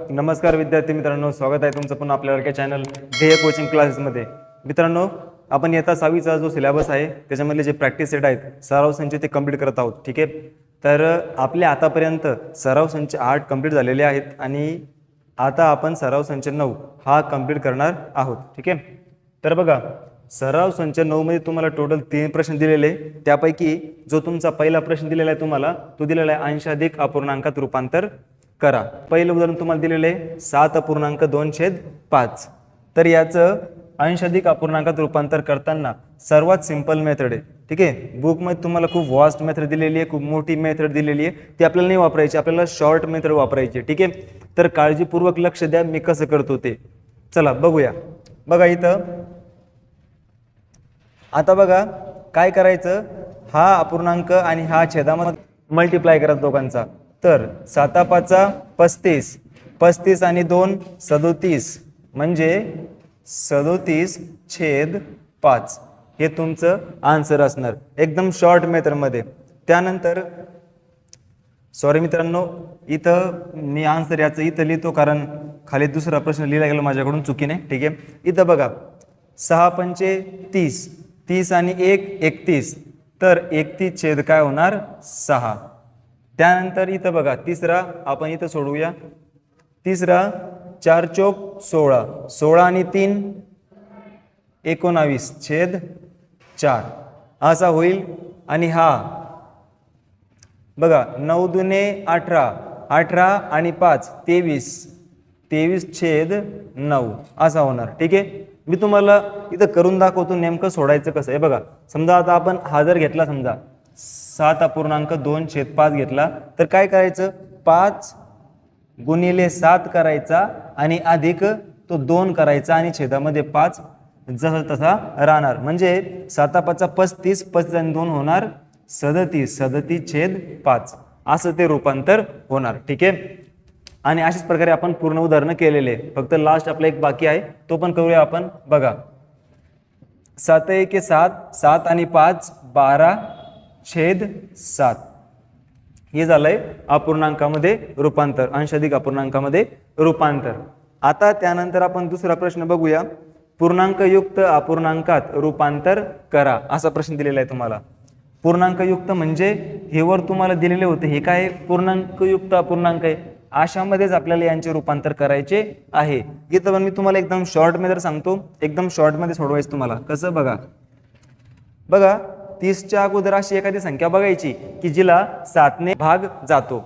नमस्कार विद्यार्थी मित्रांनो स्वागत आहे तुमचं पुन्हा आपल्या लाडक्या चॅनल ध्येय कोचिंग क्लासेसमध्ये मित्रांनो आपण येता सहावीचा जो सिलेबस आहे त्याच्यामधले जे प्रॅक्टिस सेट आहेत सराव संच ते कंप्लीट करत आहोत ठीक आहे? तर आपले आतापर्यंत सराव संच आठ कंप्लीट झालेले आहेत आणि आता आपण सराव संच नऊ हा कंप्लीट करणार आहोत ठीक आहे? तर बघा सराव संच नऊमध्ये तुम्हाला टोटल तीन प्रश्न दिलेले. त्यापैकी जो तुमचा पहिला प्रश्न दिलेला आहे तुम्हाला तो दिलेला आहे अंशाधिक अपूर्णांकात रूपांतर. करा. पहिलं उदाहरण तुम्हाला दिलेलं आहे सात अपूर्णांक दोन छेद पाच. तर याचं अंशाधिक अपूर्णांकात रूपांतर करताना सर्वात सिंपल मेथड आहे. ठीक आहे? बुकमध्ये तुम्हाला खूप वास्ट मेथड दिलेली आहे खूप मोठी मेथड दिलेली आहे. ती आपल्याला नाही वापरायची आपल्याला शॉर्ट मेथड वापरायची ठीक आहे? तर काळजीपूर्वक लक्ष द्या मी कसं करतो ते. चला बघूया. बघा इथं. आता बघा काय करायचं? हा अपूर्णांक आणि हा छेदामध्ये मल्टिप्लाय करा दोघांचा. तर साता पाचा पस्तीस पस्तीस आणि दोन सदोतीस. म्हणजे सदोतीस छेद पाच. हे तुमचं आन्सर असणार. एकदम शॉर्ट मेथडमध्ये त्यानंतर सॉरी मित्रांनो इथं मी आन्सर याचं इथं लिहितो कारण खाली दुसरा प्रश्न लिहिला गेला माझ्याकडून चुकीने. ठीक आहे? इथं बघा. सहा पंचे तीस. तीस आणि एक एकतीस. तर एकतीस छेद काय होणार? सहा. त्यानंतर इथं बघा तिसरा आपण इथं सोडवूया. तिसरा चार चोक सोळा. सोळा आणि तीन एकोणावीस. छेद चार. असा होईल. आणि हा. बघा नऊ दुने अठरा. अठरा आणि पाच तेवीस. तेवीस छेद नऊ. असा होणार. ठीक आहे? मी तुम्हाला इथं करून दाखवतो नेमकं सोडायचं कसं आहे. बघा समजा आता आपण हा जर घेतला समजा सात अपूर्णांक दोन छेद पाच घेतला तर काय करायचं? पाच गुणिले सात करायचा आणि अधिक तो दोन करायचा आणि छेदामध्ये पाच जसा तसा राहणार. म्हणजे सातापाचा पस्तीस पस्तीस आणि दोन होणार सदतीस सदतीस छेद पाच. असं ते रूपांतर होणार. ठीक आहे? आणि अशाच प्रकारे आपण पूर्ण उदाहरणं केलेले फक्त लास्ट आपला एक बाकी आहे तो पण करूया आपण. बघा. सात एके सात सात आणि पाच बारा छेद सात. हे झालंय अपूर्णांकामध्ये रूपांतर अंशाधिक अपूर्णांकामध्ये रूपांतर. आता त्यानंतर आपण दुसरा प्रश्न बघूया. पूर्णांकयुक्त अपूर्णांकात रूपांतर करा असा प्रश्न दिलेला आहे तुम्हाला. पूर्णांकयुक्त म्हणजे हे वर तुम्हाला दिलेले होते हे काय पूर्णांकयुक्त अपूर्णांक आहे. अशामध्येच आपल्याला यांचे रूपांतर करायचे आहे. इथं पण मी तुम्हाला एकदम शॉर्टमध्ये जर सांगतो एकदम शॉर्टमध्ये सोडवायचं तुम्हाला. कसं? बघा. बघा तीसच्या अगोदर अशी एखादी संख्या बघायची की जिला सातने भाग जातो.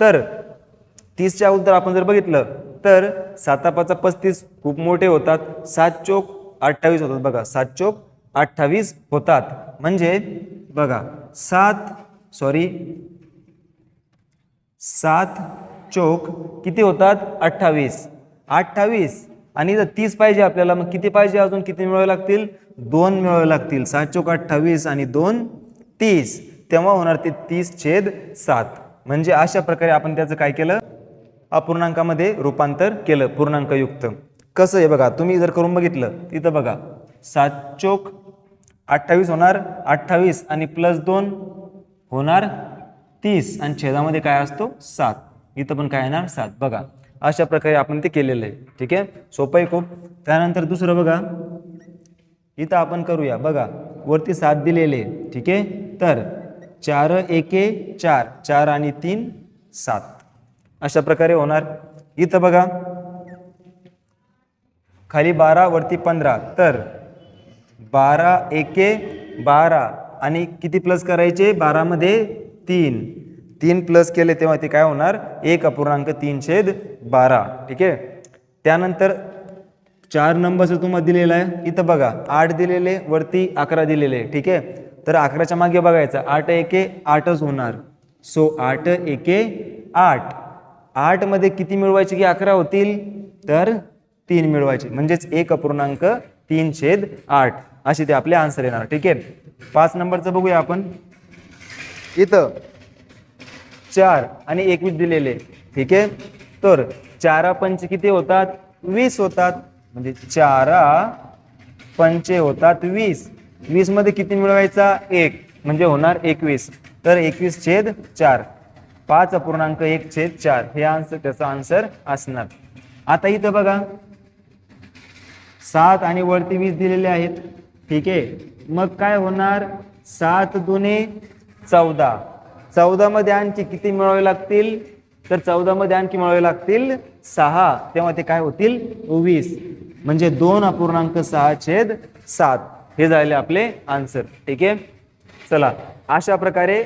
तर तीसच्या अगोदर आपण जर बघितलं तर सातापाचा पस्तीस खूप मोठे होतात. सात चोक अठ्ठावीस होतात बघा. सात चोक अठ्ठावीस होतात. म्हणजे बघा सात सॉरी सात चोक किती होतात? अठ्ठावीस. अठ्ठावीस. आणि जर तीस पाहिजे आपल्याला मग किती पाहिजे अजून? किती मिळावे लागतील? दोन मिळावे लागतील. सात चोक अठ्ठावीस आणि दोन तीस. तेव्हा होणार ते तीस छेद सात. म्हणजे अशा प्रकारे आपण त्याचं काय केलं? अपूर्णांकामध्ये रूपांतर केलं पूर्णांकयुक्त. कसं आहे बघा तुम्ही जर करून बघितलं तिथं बघा. सात चोक अठ्ठावीस होणार अठ्ठावीस आणि प्लस दोन होणार तीस. आणि छेदामध्ये काय असतो? सात. इथं पण काय येणार? सात. बघा. अशा प्रकारे आपण ते केलेलं आहे. ठीक आहे? सोपं आहे खूप. त्यानंतर दुसरं बघा. इथं आपण करूया. बघा. वरती सात दिलेले आहे, ठीक आहे? तर चार एके चार. चार आणि तीन सात. अशा प्रकारे होणार. इथं बघा. खाली बारा वरती पंधरा. तर बारा एके बारा. आणि किती प्लस करायचे? बारामध्ये तीन. तीन प्लस केले तेव्हा ते काय होणार? एक अपूर्णांक तीन छेद बारा. ठीक आहे? त्यानंतर चार नंबरचं तुम्हाला दिलेला आहे. इथं बघा आठ दिलेले वरती अकरा दिलेले. ठीक आहे? तर अकराच्या मागे बघायचं. आठ एके आठच होणार. सो आठ एके आठ. आठमध्ये किती मिळवायचे की अकरा होतील? तर तीन मिळवायचे. म्हणजेच एक अपूर्णांक तीन छेद आठ. असे ते आपले आन्सर येणार. ठीक आहे? पाच नंबरचं बघूया आपण. इथं. चार आणि एकवीस दिलेले. ठीक आहे? तर चारा पंच किती होतात? वीस होतात. म्हणजे चारा पंचे होतात वीस. वीसमध्ये किती मिळवायचा? एक. म्हणजे होणार एकवीस. तर एकवीस छेद चार. पाच अपूर्णांक एक छेद चार. हे आन्सर त्याचा आन्सर असणार. आता इथं बघा. सात आणि वरती वीस दिलेले आहेत. ठीक आहे? मग काय होणार? सात दुने चौदा. चौदामध्ये आणखी किती मिळवावे लागतील? तर चौदामध्ये आणखी मिळवावे लागतील सहा. तेव्हा ते काय होतील? वीस. म्हणजे दोन अपूर्णांक सहा छेद सात. हे झाले आपले आन्सर ठीक आहे? चला अशा प्रकारे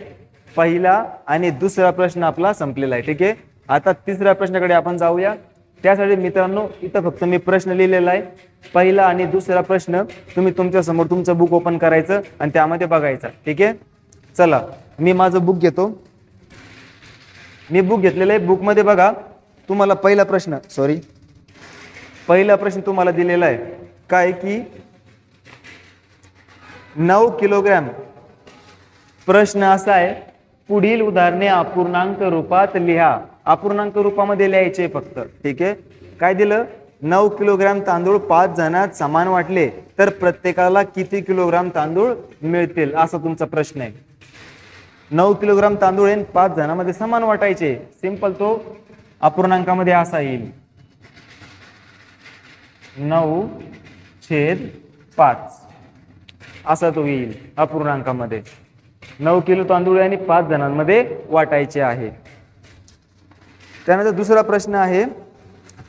पहिला आणि दुसरा प्रश्न आपला संपलेला आहे. ठीक आहे? आता तिसऱ्या प्रश्नाकडे आपण जाऊया. त्यासाठी मित्रांनो इथं फक्त मी प्रश्न लिहिलेला आहे. पहिला आणि दुसरा प्रश्न तुम्ही तुमच्यासमोर तुमचं बुक ओपन करायचं आणि त्यामध्ये बघायचं. ठीक आहे? चला. मी माझं बुक घेतो. मी बुक घेतलेलं आहे. बुकमध्ये बघा तुम्हाला पहिला प्रश्न सॉरी पहिला प्रश्न तुम्हाला दिलेला आहे. काय की नऊ किलोग्रॅम. प्रश्न असा आहे पुढील उदाहरणे अपूर्णांक रूपात लिहा. अपूर्णांक रूपामध्ये लिहायचे फक्त. ठीक आहे? काय दिलं? नऊ किलोग्रॅम तांदूळ पाच जणात समान वाटले तर प्रत्येकाला किती किलोग्राम तांदूळ मिळतील? असा तुमचा प्रश्न आहे. नऊ किलोग्राम तांदूळ हे पाच जणांमध्ये समान वाटायचे. सिंपल तो अपूर्णांकामध्ये असा येईल. नऊ छेद पाच. असा तो येईल अपूर्णांकामध्ये. नऊ किलो तांदूळ आणि पाच जणांमध्ये वाटायचे आहे. त्यानंतर दुसरा प्रश्न आहे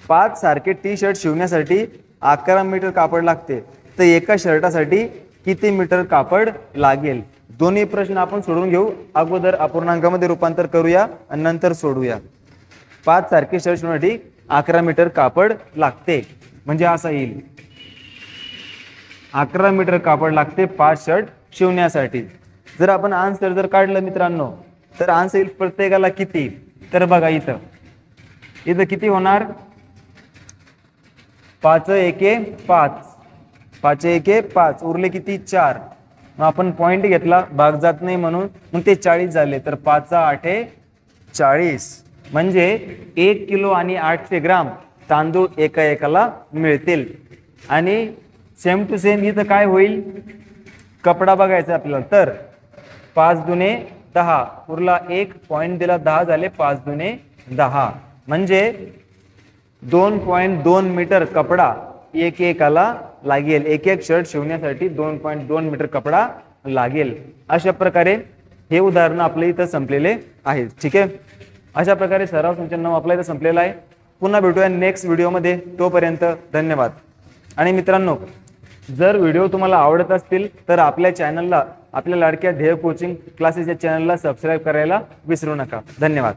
पाच सारखे टी शर्ट शिवण्यासाठी अकरा मीटर कापड लागते. तर एका शर्टासाठी किती मीटर कापड लागेल? दोन्ही प्रश्न आपण सोडून घेऊ. अगोदर अपूर्णांकामध्ये रूपांतर करूया आणि नंतर सोडूया. पाच सारखे शर्ट शिवण्यासाठी अकरा मीटर कापड लागते. म्हणजे असा येईल. अकरा मीटर कापड लागते पाच शर्ट शिवण्यासाठी. जर आपण आन्सर जर काढलं मित्रांनो तर आन्सर येईल प्रत्येकाला किती? तर बघा इथं. इथं किती होणार? पाच एके पाच. पाच एके पाच. उरले किती? चार. मग आपण पॉईंट घेतला भाग जात नाही म्हणून. मग ते चाळीस झाले तर पाच आठे चाळीस. म्हणजे एक किलो आणि आठशे ग्राम तांदूळ एका एकाला मिळतील. आणि सेम टू सेम इथं काय होईल? कपडा बघायचा आपल्याला. तर पाच दुने दहा. उरला एक पॉईंट दिला दहा झाले पाच दुने दहा. म्हणजे दोन पॉईंट दोन मीटर कपडा एक एकाला लागेल. एक एक शर्ट शिवण्यासाठी दोन पॉईंट दोन मीटर कपडा लागेल. अशा प्रकारे हे उदाहरण आपल्या इथं संपलेले आहे ठीक आहे? अशा प्रकारे सराव संचलन आपल्या इथं संपलेलं आहे. पुन्हा भेटूया नेक्स्ट व्हिडिओमध्ये तोपर्यंत धन्यवाद. आणि मित्रांनो जर व्हिडिओ तुम्हाला आवडत असतील तर आपल्या चॅनलला आपल्या लाडक्या ध्येय कोचिंग क्लासेस या चॅनलला सबस्क्राईब करायला विसरू नका. धन्यवाद.